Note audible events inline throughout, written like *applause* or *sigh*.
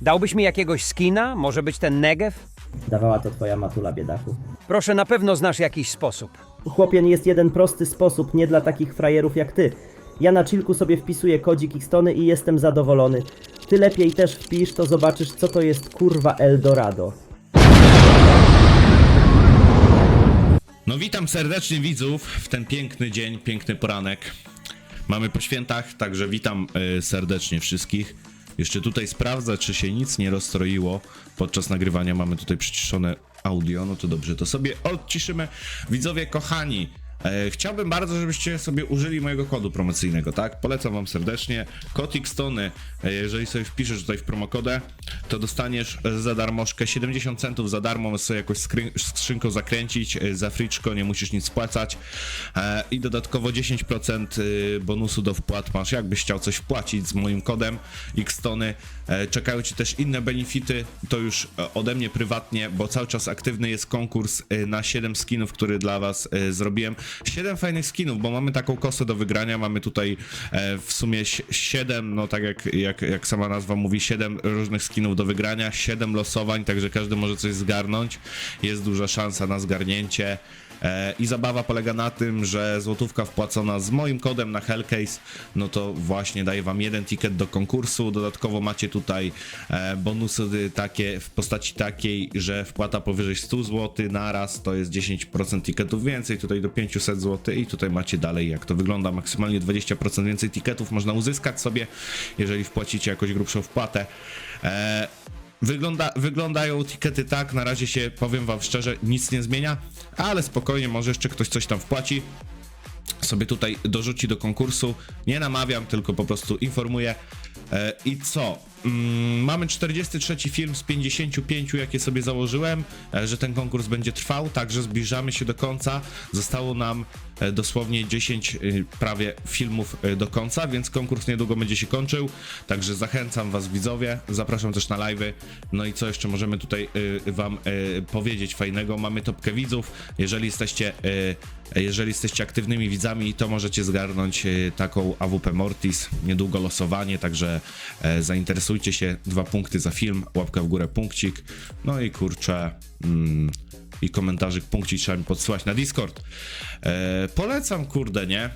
Dałbyś mi jakiegoś skina? Może być ten Negev? Dawała to twoja matula, biedaku. Proszę, na pewno znasz jakiś sposób. Chłopien jest jeden prosty sposób, nie dla takich frajerów jak ty. Ja na chillku sobie wpisuję kodzik Xtony i jestem zadowolony. Ty lepiej też wpisz, to zobaczysz co to jest kurwa Eldorado. No witam serdecznie widzów w ten piękny dzień, piękny poranek. Mamy po świętach, także witam e, serdecznie wszystkich. Jeszcze tutaj sprawdzę, czy się nic nie rozstroiło podczas nagrywania. Mamy tutaj przyciszone audio, no to dobrze, to sobie odciszymy. Widzowie kochani, chciałbym bardzo, żebyście sobie użyli mojego kodu promocyjnego, tak? Polecam wam serdecznie. Kod Xtony, e, jeżeli sobie wpiszesz tutaj w promokodę, to dostaniesz e, za darmożkę 70 centów za darmo, możesz sobie jakoś skrzyn- skrzynką zakręcić, e, za friczko, nie musisz nic spłacać e, i dodatkowo 10% e, bonusu do wpłat masz, jakbyś chciał coś wpłacić z moim kodem Xtony. E, Czekają ci też inne benefity, to już e, ode mnie prywatnie, bo cały czas aktywny jest konkurs e, na 7 skinów, który dla was e, zrobiłem. 7 fajnych skinów, bo mamy taką kosę do wygrania, mamy tutaj e, w sumie 7, no tak jak, jak, jak sama nazwa mówi, 7 różnych skinów do wygrania, 7 losowań, także każdy może coś zgarnąć. Jest duża szansa na zgarnięcie. E, I zabawa polega na tym, że złotówka wpłacona z moim kodem na Hellcase, no to właśnie daje wam jeden ticket do konkursu. Dodatkowo macie tutaj e, bonusy takie w postaci takiej, że wpłata powyżej 100 zł na raz to jest 10% ticketów więcej, tutaj do 500 zł i tutaj macie dalej jak to wygląda. Maksymalnie 20% więcej ticketów można uzyskać sobie, jeżeli wpłacicie jakąś grubszą wpłatę. E, Wygląda, wyglądają tikety tak, na razie się, powiem wam szczerze, nic nie zmienia, ale spokojnie, może jeszcze ktoś coś tam wpłaci, sobie tutaj dorzuci do konkursu. Nie namawiam, tylko po prostu informuję. E, I co? Mm, mamy 43 film z 55, jakie sobie założyłem, e, że ten konkurs będzie trwał, także zbliżamy się do końca. Zostało nam e, dosłownie 10 e, prawie filmów do końca, więc konkurs niedługo będzie się kończył. Także zachęcam Was widzowie, zapraszam też na live'y. No i co jeszcze możemy tutaj Wam powiedzieć fajnego? Mamy topkę widzów. Jeżeli jesteście, jeżeli jesteście aktywnymi widzami, to możecie zgarnąć taką AWP Mortis, niedługo losowanie, także e, zainteresujcie się. Dwa punkty za film, łapka w górę, punkcik. No i kurczę. Mm, i komentarzyk punkcik trzeba mi podsyłać na Discord. E, polecam, kurde, nie?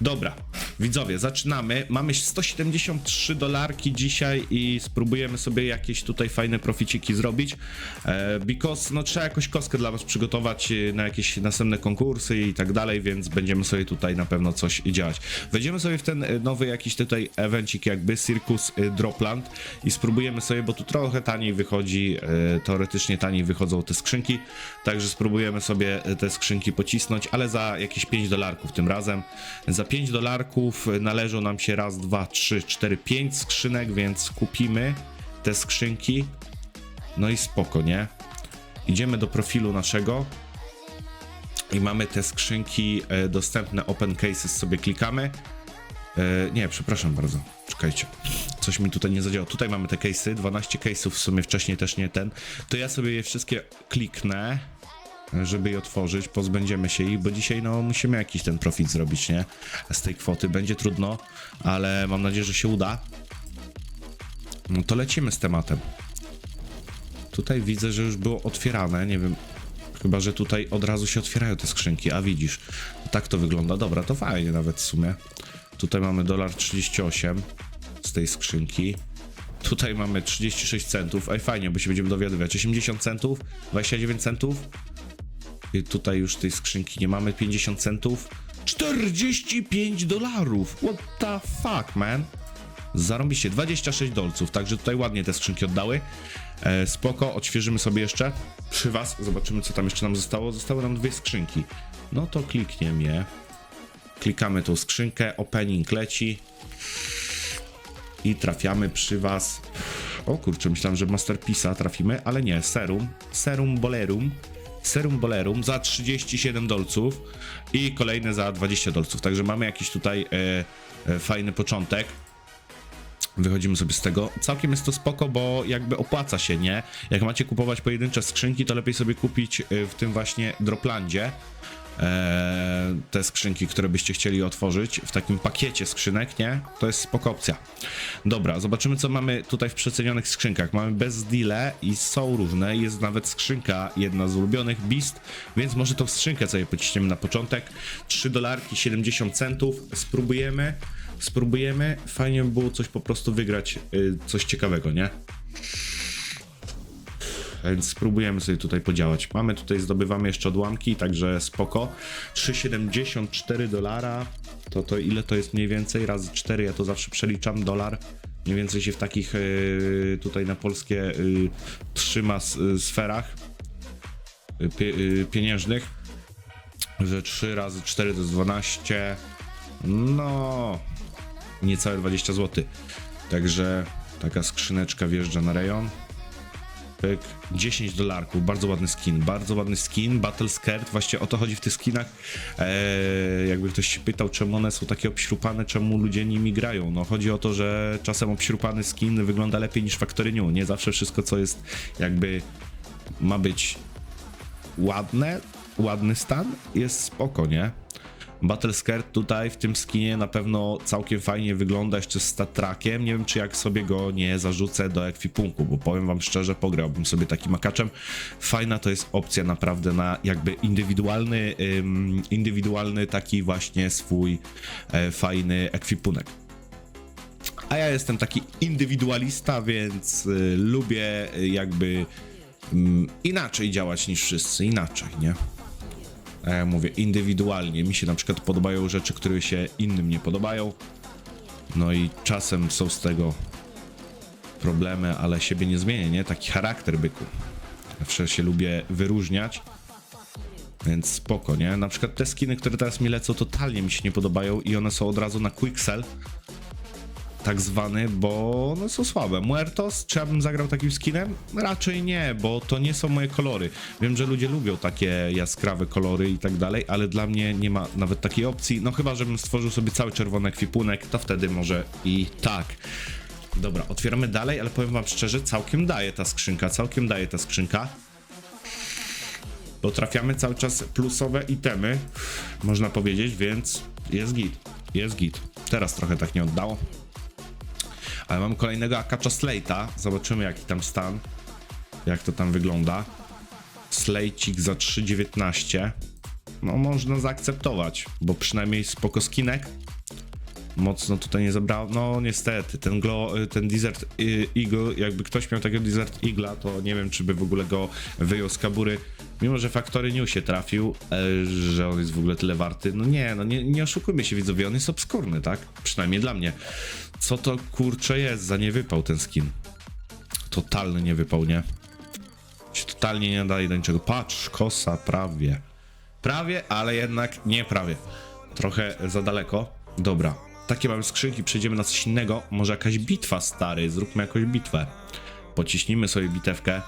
Dobra, widzowie, zaczynamy. Mamy 173 dolarki dzisiaj i spróbujemy sobie jakieś tutaj fajne proficiki zrobić. E, because, no trzeba jakoś kostkę dla was przygotować e, na jakieś następne konkursy i tak dalej, więc będziemy sobie tutaj na pewno coś działać. Wejdziemy sobie w ten e, nowy jakiś tutaj evencik jakby, Circus e, Dropland i spróbujemy sobie, bo tu trochę taniej wychodzi, e, teoretycznie taniej wychodzą te skrzynki, także spróbujemy sobie te skrzynki pocisnąć, ale za jakieś 5 dolarków tym razem. Za 5 dolarków należą nam się raz, dwa, trzy, cztery, pięć skrzynek, więc kupimy te skrzynki. No i spoko, nie? Idziemy do profilu naszego i mamy te skrzynki e, dostępne, open cases sobie klikamy. E, nie, przepraszam bardzo, czekajcie. Coś mi tutaj nie zadziałało. Tutaj mamy te case'y, 12 case'ów w sumie wcześniej też nie ten. To ja sobie je wszystkie kliknę żeby je otworzyć, pozbędziemy się ich, bo dzisiaj no musimy jakiś ten profit zrobić, nie? Z tej kwoty będzie trudno, ale mam nadzieję, że się uda. No to lecimy z tematem. Tutaj widzę, że już było otwierane, nie wiem, chyba, że tutaj od razu się otwierają te skrzynki, a widzisz, tak to wygląda, dobra, to fajnie nawet w sumie. Tutaj mamy dolar 38 z tej skrzynki. Tutaj mamy 36 centów. Ej, fajnie, bo się będziemy dowiadywać. 80 centów, 29 centów, tutaj już tej skrzynki nie mamy 50 centów. 45 dolarów! What the fuck, man? Zarąbiście, 26 dolców, także tutaj ładnie te skrzynki oddały. E, spoko, odświeżymy sobie jeszcze przy was, zobaczymy co tam jeszcze nam zostało. Zostały nam dwie skrzynki. No to klikniemy je. Klikamy tą skrzynkę, opening leci. I trafiamy przy was. O kurczę, myślałem, że Masterpiece'a trafimy, ale nie, Serum. Serum Bolerum. Serum Bolerum za 37 dolców i kolejne za 20 dolców. Także mamy jakiś tutaj e, e, fajny początek. Wychodzimy sobie z tego. Całkiem jest to spoko, bo jakby opłaca się, nie? Jak macie kupować pojedyncze skrzynki, to lepiej sobie kupić e, w tym właśnie Droplandzie. E, te skrzynki, które byście chcieli otworzyć w takim pakiecie skrzynek, nie? To jest spoko opcja. Dobra, zobaczymy co mamy tutaj w przecenionych skrzynkach. Mamy bez deale i są różne. Jest nawet skrzynka, jedna z ulubionych, Beast, więc może tą skrzynkę sobie pociśniemy na początek. 3 dolarki 70 centów. Spróbujemy, spróbujemy. Fajnie by było coś po prostu wygrać, y, coś ciekawego, nie? Więc spróbujemy sobie tutaj podziałać. Mamy tutaj, zdobywamy jeszcze odłamki, także spoko. 3,74 dolara. To, to ile to jest mniej więcej? Razy 4, ja to zawsze przeliczam, dolar. Mniej więcej się w takich yy, tutaj na polskie yy, trzyma s, yy, sferach pie, pieniężnych. Że 3 razy 4 to jest 12. No, niecałe 20 zł. Także taka skrzyneczka wjeżdża na rejon. Pyk. 10 dolarków, bardzo ładny skin, bardzo ładny skin, Battle Skirt, właśnie o to chodzi w tych skinach. Eee, jakby ktoś się pytał, czemu one są takie obśrupane, czemu ludzie nimi grają. No chodzi o to, że czasem obśrupany skin wygląda lepiej niż Factory New. Nie zawsze wszystko, co jest jakby ma być ładne, ładny stan, jest spoko, nie? Battle Skirt tutaj w tym skinie na pewno całkiem fajnie wygląda jeszcze z statrakiem. Nie wiem, czy jak sobie go nie zarzucę do ekwipunku, bo powiem wam szczerze, pograłbym sobie takim makaczem. Fajna to jest opcja naprawdę na jakby indywidualny, ym, indywidualny taki właśnie swój e, fajny ekwipunek. A ja jestem taki indywidualista, więc y, lubię y, jakby mm, inaczej działać niż wszyscy, inaczej, nie? Ja mówię indywidualnie. Mi się na przykład podobają rzeczy, które się innym nie podobają. No i czasem są z tego problemy, ale siebie nie zmienię, nie? Taki charakter byku. Zawsze się lubię wyróżniać. Więc spoko, nie? Na przykład te skiny, które teraz mi lecą, totalnie mi się nie podobają i one są od razu na quick sell tak zwany, bo no są słabe. Muertos, czy ja bym zagrał takim skinem? Raczej nie, bo to nie są moje kolory. Wiem, że ludzie lubią takie jaskrawe kolory i tak dalej, ale dla mnie nie ma nawet takiej opcji. No chyba, żebym stworzył sobie cały czerwony ekwipunek, to wtedy może i tak. Dobra, otwieramy dalej, ale powiem wam szczerze, całkiem daje ta skrzynka, całkiem daje ta skrzynka. Bo trafiamy cały czas plusowe itemy, można powiedzieć, więc jest git, jest git. Teraz trochę tak nie oddało. Ale mam kolejnego Akacza Slate'a. Zobaczymy jaki tam stan. Jak to tam wygląda. Slejcik za 3,19. No można zaakceptować, bo przynajmniej spoko skinek. Mocno tutaj nie zabrało. No niestety, ten, glow, ten Desert y, Eagle, jakby ktoś miał takiego Desert Eagle'a, to nie wiem, czy by w ogóle go wyjął z kabury. Mimo, że Factory New się trafił, e, że on jest w ogóle tyle warty. No nie, no nie, nie oszukujmy się widzowie, on jest obskurny, tak? Przynajmniej dla mnie. Co to kurcze jest za niewypał ten skin? Totalny nie? Się totalnie nie nadaje do niczego. Patrz, kosa, prawie. Prawie, ale jednak nie prawie. Trochę za daleko. Dobra. Takie mamy skrzynki, przejdziemy na coś innego. Może jakaś bitwa, stary. Zróbmy jakąś bitwę. Pociśnijmy sobie bitewkę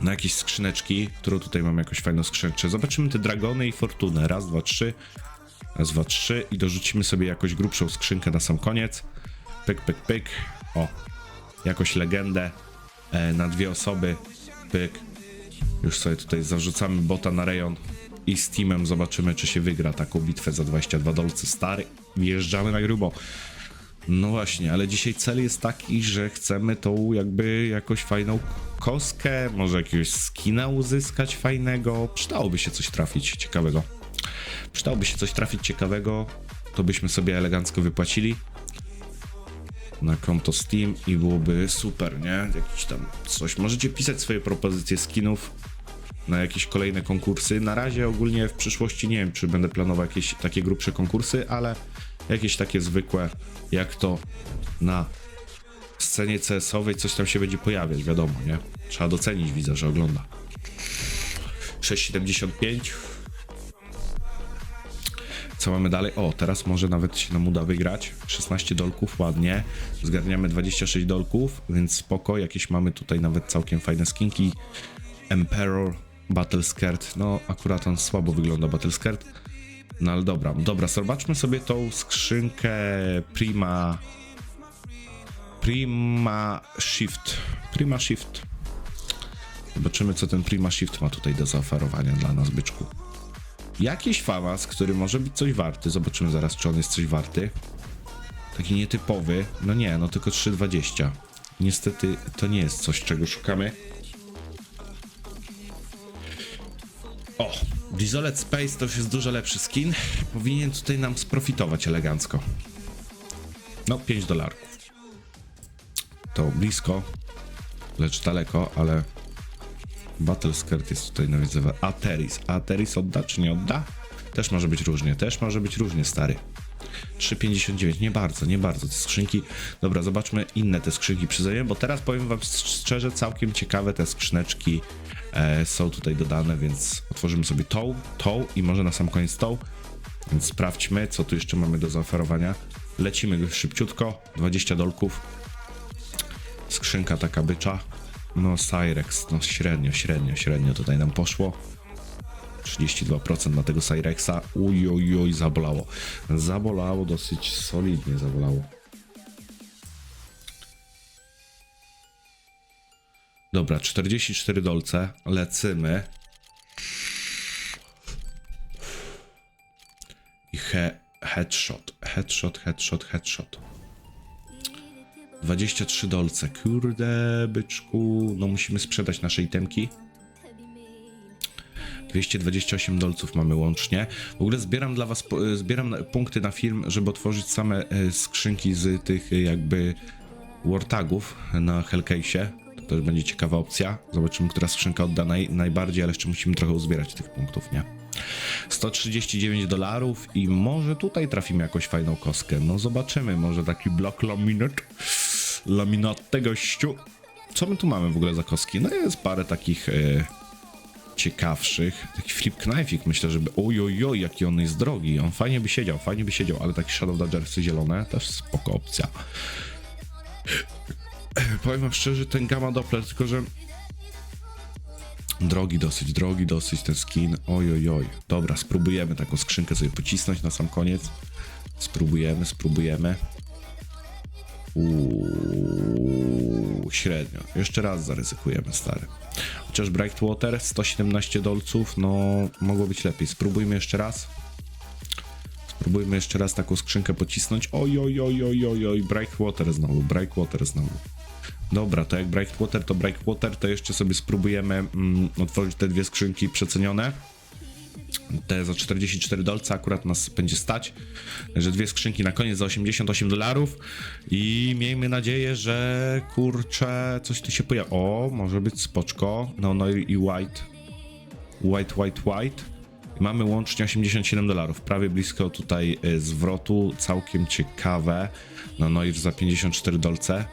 na jakieś skrzyneczki, którą tutaj mam jakąś fajną skrzynkę. Zobaczymy te dragony i fortunę. Raz, dwa, trzy. Raz, dwa, trzy. I dorzucimy sobie jakąś grubszą skrzynkę na sam koniec. Pyk, pyk, pyk. O. Jakąś legendę e, na dwie osoby. Pyk. Już sobie tutaj zarzucamy bota na rejon i z teamem zobaczymy, czy się wygra taką bitwę za 22 dolce. Stary, wjeżdżamy na grubo. No właśnie, ale dzisiaj cel jest taki, że chcemy tą jakby jakąś fajną koskę, może jakiegoś skina uzyskać fajnego. Przydałoby się coś trafić ciekawego. Przydałoby się coś trafić ciekawego, to byśmy sobie elegancko wypłacili na konto Steam i byłoby super, nie? Jakiś tam coś. Możecie pisać swoje propozycje skinów na jakieś kolejne konkursy. Na razie ogólnie w przyszłości nie wiem, czy będę planował jakieś takie grubsze konkursy, ale jakieś takie zwykłe, jak to na scenie CS-owej coś tam się będzie pojawiać, wiadomo, nie? Trzeba docenić, widzę, że ogląda. 6,75 co mamy dalej? O, teraz może nawet się nam uda wygrać. 16 dolków, ładnie. Zgarniamy 26 dolków, więc spoko. Jakieś mamy tutaj nawet całkiem fajne skinki. Emperor, Battle Skirt. No, akurat on słabo wygląda, Battle Skirt. No ale dobra, dobra, zobaczmy sobie tą skrzynkę Prima. Prima Shift. Prima Shift. Zobaczymy, co ten Prima Shift ma tutaj do zaoferowania dla nas, byczku. jakiś famas, który może być coś warty. Zobaczymy zaraz, czy on jest coś warty. Taki nietypowy. No nie, no tylko 3,20. Niestety to nie jest coś, czego szukamy. O, Dizolet Space to już jest dużo lepszy skin. Powinien tutaj nam sprofitować elegancko. No, 5 dolarków. To blisko, lecz daleko, ale Battle Skirt jest tutaj nawiązywany. Ateris. Ateris odda czy nie odda? Też może być różnie, też może być różnie, stary. 3,59, nie bardzo, nie bardzo te skrzynki. Dobra, zobaczmy inne te skrzynki przyznaję, bo teraz powiem wam szczerze, całkiem ciekawe te skrzyneczki są tutaj dodane, więc otworzymy sobie tą, tą i może na sam koniec tą. Więc sprawdźmy, co tu jeszcze mamy do zaoferowania. Lecimy szybciutko, 20 dolków. Skrzynka taka bycza. No, Cyrex, no średnio, średnio, średnio tutaj nam poszło. 32% na tego Cyrexa. Uj, uj, uj, zabolało. Zabolało, dosyć solidnie zabolało. Dobra, 44 dolce. Lecymy. I he, headshot, headshot, headshot, headshot. 23 dolce. Kurde, byczku. No musimy sprzedać nasze itemki. 228 dolców mamy łącznie. W ogóle zbieram dla was, e, zbieram punkty na film, żeby otworzyć same e, skrzynki z tych e, jakby wartagów na Hellcase'ie. To też będzie ciekawa opcja. Zobaczymy, która skrzynka odda naj, najbardziej, ale jeszcze musimy trochę uzbierać tych punktów, nie? 139 dolarów i może tutaj trafimy jakąś fajną kostkę. No zobaczymy, może taki blok laminat. Laminatę gościu. Co my tu mamy w ogóle za kostki? No jest parę takich... E, ciekawszych. Taki flip knife'ik myślę, żeby... Oj, oj, oj, jaki on jest drogi. On fajnie by siedział, fajnie by siedział, ale taki Shadow Dodgersy zielone też spoko opcja. *clears throat* Powiem wam szczerze, ten Gamma Doppler, tylko że... Drogi dosyć, drogi dosyć ten skin. Oj, oj, oj. Dobra, spróbujemy taką skrzynkę sobie pocisnąć na sam koniec. Spróbujemy, spróbujemy. Uuu, średnio. Jeszcze raz zaryzykujemy, stary. Chociaż Brightwater 117 dolców, no mogło być lepiej. Spróbujmy jeszcze raz. Spróbujmy jeszcze raz taką skrzynkę pocisnąć. Oj, oj, oj, oj, oj, oj, Brightwater znowu, Brightwater znowu. Dobra, to jak Brightwater, to Brightwater, to jeszcze sobie spróbujemy mm, otworzyć te dwie skrzynki przecenione. Te za 44 dolce akurat nas będzie stać. Także dwie skrzynki na koniec za 88 dolarów. I miejmy nadzieję, że kurczę, coś tu się pojawi. O, może być spoczko. No, no i white. White, white, white. Mamy łącznie 87 dolarów. Prawie blisko tutaj y, zwrotu. Całkiem ciekawe. No, no i za 54 dolce.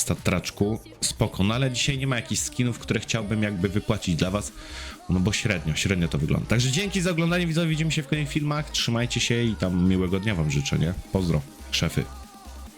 Statraczku. Spoko. No ale dzisiaj nie ma jakichś skinów, które chciałbym jakby wypłacić dla was. No bo średnio, średnio to wygląda. Także dzięki za oglądanie, widzowie. Widzimy się w kolejnych filmach. Trzymajcie się i tam miłego dnia wam życzę, nie? Pozdro, szefy.